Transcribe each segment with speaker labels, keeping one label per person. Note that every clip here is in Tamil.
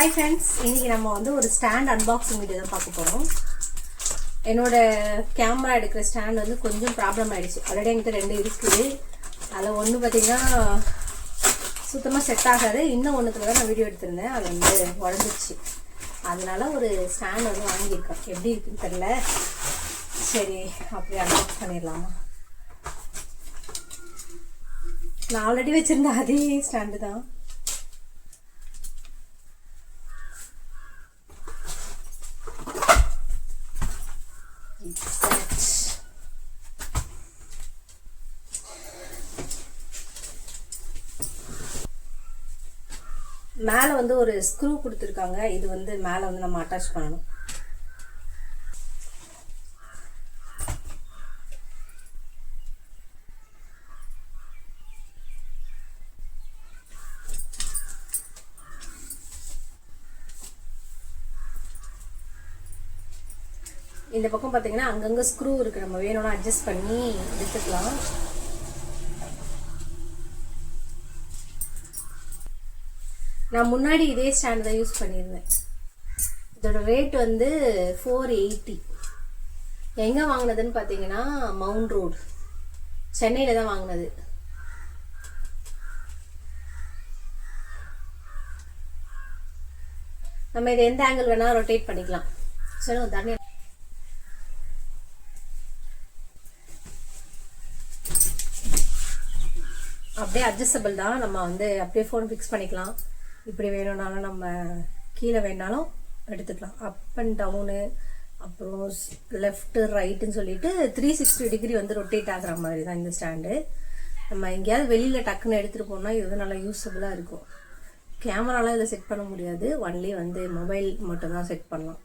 Speaker 1: ஹாய் ஃப்ரெண்ட்ஸ் இன்றைக்கி நம்ம வந்து ஒரு ஸ்டாண்ட் அன்பாக்சிங் வீடியோ தான் பார்க்க போகிறோம் என்னோட கேமரா எடுக்கிற ஸ்டாண்ட் வந்து கொஞ்சம் ப்ராப்ளம் ஆகிடுச்சு ஆல்ரெடி என்கிட்ட ரெண்டு இருக்குது. அதில் ஒன்று பார்த்திங்கன்னா சுத்தமாக செட் ஆகாது. இன்னும் ஒன்றுத்துல தான் நான் வீடியோ எடுத்திருந்தேன். அது வந்து உடஞ்சிருச்சு. அதனால ஒரு ஸ்டாண்ட் வந்து வாங்கியிருக்கேன் எப்படி இருக்குன்னு தெரில சரி அப்படியே அன்பாக்ஸ் பண்ணிடலாமா? நான் ஆல்ரெடி வச்சுருந்த அதே ஸ்டாண்டு தான். மேலே வந்து ஒரு ஸ்க்ரூ கொடுத்துருக்காங்க. இது வந்து மேலே வந்து நம்ம அட்டாச் பண்ணணும். இந்த பக்கம் பார்த்தீங்கன்னா அங்கங்கே ஸ்க்ரூ இருக்குது நம்ம வேணும்னா அட்ஜஸ்ட் பண்ணி எடுத்துக்கலாம். நான் முன்னாடி இதே ஸ்டாண்ட் தான் யூஸ் பண்ணியிருந்தேன். இதோட ரேட் வந்து ஃபோர் எயிட்டி எங்கே வாங்கினதுன்னு பார்த்தீங்கன்னா மவுண்ட் ரோடு சென்னையில் தான் வாங்கினது. நம்ம இதை எந்த ஆங்கிள் வேணால் ரொட்டேட் பண்ணிக்கலாம். சரி தண்ணி அப்படியே அட்ஜஸ்டபிள் தான். நம்ம வந்து அப்படியே ஃபோன் ஃபிக்ஸ் பண்ணிக்கலாம். இப்படி வேணும்னாலும் நம்ம கீழே வேணாலும் எடுத்துக்கலாம். அப் அண்ட் டவுனு அப்புறம் லெஃப்ட்டு ரைட்டுன்னு சொல்லிட்டு த்ரீ சிக்ஸ்டி டிகிரி வந்து ரொட்டேட் ஆகிற மாதிரி தான் இந்த ஸ்டாண்டு நம்ம எங்கேயாவது வெளியில் டக்குன்னு எடுத்துகிட்டு போனால் இது வந்து நல்லா யூஸபுளாக இருக்கும். கேமராலாம் இதில் செட் பண்ண முடியாது. ஒன்லி வந்து மொபைல் மட்டும் தான் செட் பண்ணலாம்.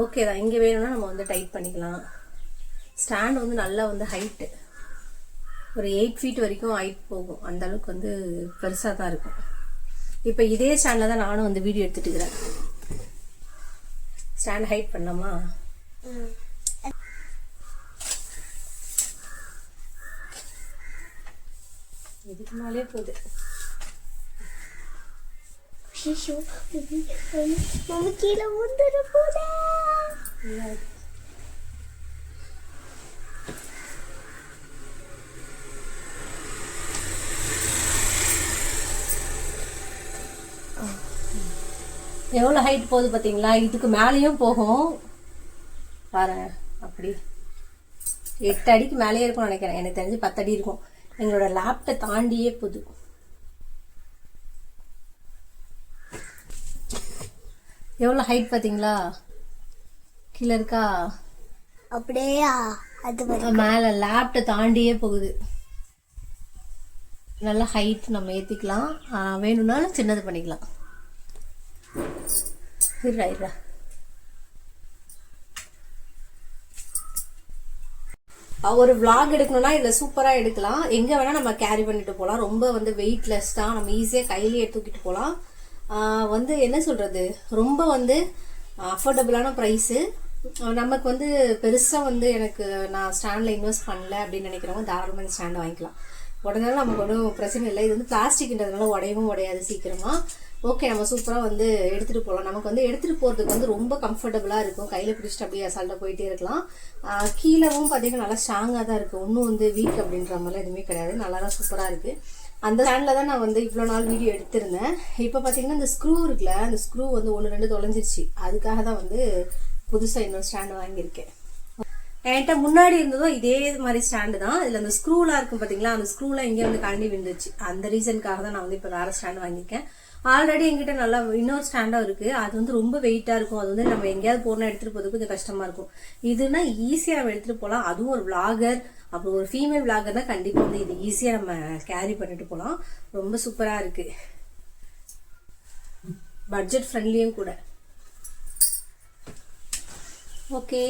Speaker 1: ஓகே தான். இங்கே வேணும்னா நம்ம வந்து டைப் பண்ணிக்கலாம். ஸ்டாண்ட் வந்து நல்லா வந்து ஹைட்டு ஒரு எயிட் ஃபீட் வரைக்கும் ஹைட் போகும். அந்த அளவுக்கு வந்து பெருசாக தான் இருக்கும். இப்போ இதே ஸ்டாண்டில் தான் நானும் வந்து வீடியோ எடுத்துட்டு இருக்கிறேன் ஸ்டாண்ட் ஹைட் பண்ணலாமா? இதுக்கு மேலே போகுது.
Speaker 2: மம்மி கீழே வந்துட போதா
Speaker 1: எவ்வளோ ஹைட் போகுது பார்த்தீங்களா இதுக்கு மேலேயும் போகும். பாருங்க அப்படி. எட்டு அடிக்கு மேலேயே இருக்கும்னு நினைக்கிறேன். எனக்கு தெரிஞ்சு பத்து அடி இருக்கும். எங்களோட லேப்டை தாண்டியே போகுது. எவ்வளோ ஹைட் பார்த்தீங்களா கீழே இருக்கா?
Speaker 2: அப்படியே? அது
Speaker 1: மேலே லேப்டை தாண்டியே போகுது. நல்லா ஹைட் நம்ம ஏற்றிக்கலாம் வேணும்னாலும் சின்னது பண்ணிக்கலாம். இருடா இருடா ஒரு விளாக் எடுக்கணும்னா இதில் சூப்பராக எடுக்கலாம். எங்கே வேணால் நம்ம கேரி பண்ணிட்டு போகலாம் ரொம்ப வந்து வெயிட்லெஸ் தான். நம்ம ஈஸியாக கையிலேயே தூக்கிட்டு போகலாம் வந்து என்ன சொல்கிறது ரொம்ப வந்து அஃபோர்டபுளான ப்ரைஸு நமக்கு வந்து பெருசாக வந்து எனக்கு நான் ஸ்டாண்டில் இன்வெஸ்ட் பண்ணல அப்படின்னு நினைக்கிறவங்க தாராளமாக ஸ்டாண்ட் வாங்கிக்கலாம். உடனே நமக்கு ஒன்றும் பிரச்சனை இல்லை. இது வந்து பிளாஸ்டிக்ன்றதுனால உடையவும் உடையாது சீக்கிரமாக ஓகே நம்ம சூப்பராக வந்து எடுத்துகிட்டு போகலாம் நமக்கு வந்து எடுத்துகிட்டு போகிறதுக்கு வந்து ரொம்ப கம்ஃபர்டபுளாக இருக்கும். கையில் பிடிச்சிட்டு அப்படியே அசால்ட்டாக போயிட்டே இருக்கலாம். கீழேவும் கீழவும் பார்த்தீங்கன்னா நல்லா ஸ்ட்ராங்காக தான் இருக்குது ஒன்றும் வந்து வீக் அப்படின்ற மாதிரிலாம் எதுவுமே கிடையாது. நல்லா தான் சூப்பராக இருக்குது அந்த ஸ்டாண்டில் தான் நான் வந்து இவ்வளோ நாள் வீடியோ எடுத்திருந்தேன். இப்போ பார்த்தீங்கன்னா இந்த ஸ்க்ரூ இருக்குல்ல அந்த ஸ்க்ரூ வந்து ஒன்று ரெண்டு தொலைஞ்சிருச்சு. அதுக்காக தான் வந்து புதுசாக இன்னொரு ஸ்டாண்டு வாங்கியிருக்கேன். என்கிட்ட முன்னாடி இருந்ததும் இதே மாதிரி ஸ்டாண்டு தான். இதில் அந்த ஸ்க்ரூலாம் இருக்கும் பார்த்தீங்களா அந்த ஸ்க்ரூலாம் இங்கே வந்து கழண்டி விழுந்துச்சு அந்த ரீசனுக்காக தான் நான் வந்து இப்போ வேறு ஸ்டாண்டு வாங்கியிருக்கேன். ஆல்ரெடி எங்கிட்ட நல்லா இன்னொரு ஸ்டாண்டாக இருக்குது அது வந்து ரொம்ப வெயிட்டாக இருக்கும். அது வந்து நம்ம எங்கேயாவது போனால் எடுத்துகிட்டு போகிறதுக்கு கொஞ்சம் கஷ்டமாக இருக்கும். இதுனா ஈஸியாக நம்ம எடுத்துகிட்டு போகலாம் அதுவும் ஒரு விளாகர் அப்புறம் ஒரு ஃபீமேல் vloggerனா கண்டிப்பாக வந்து இது ஈஸியாக நம்ம கேரி பண்ணிட்டு போகலாம் ரொம்ப சூப்பராக இருக்குது பட்ஜெட் ஃப்ரெண்ட்லியும் கூட. ஓகே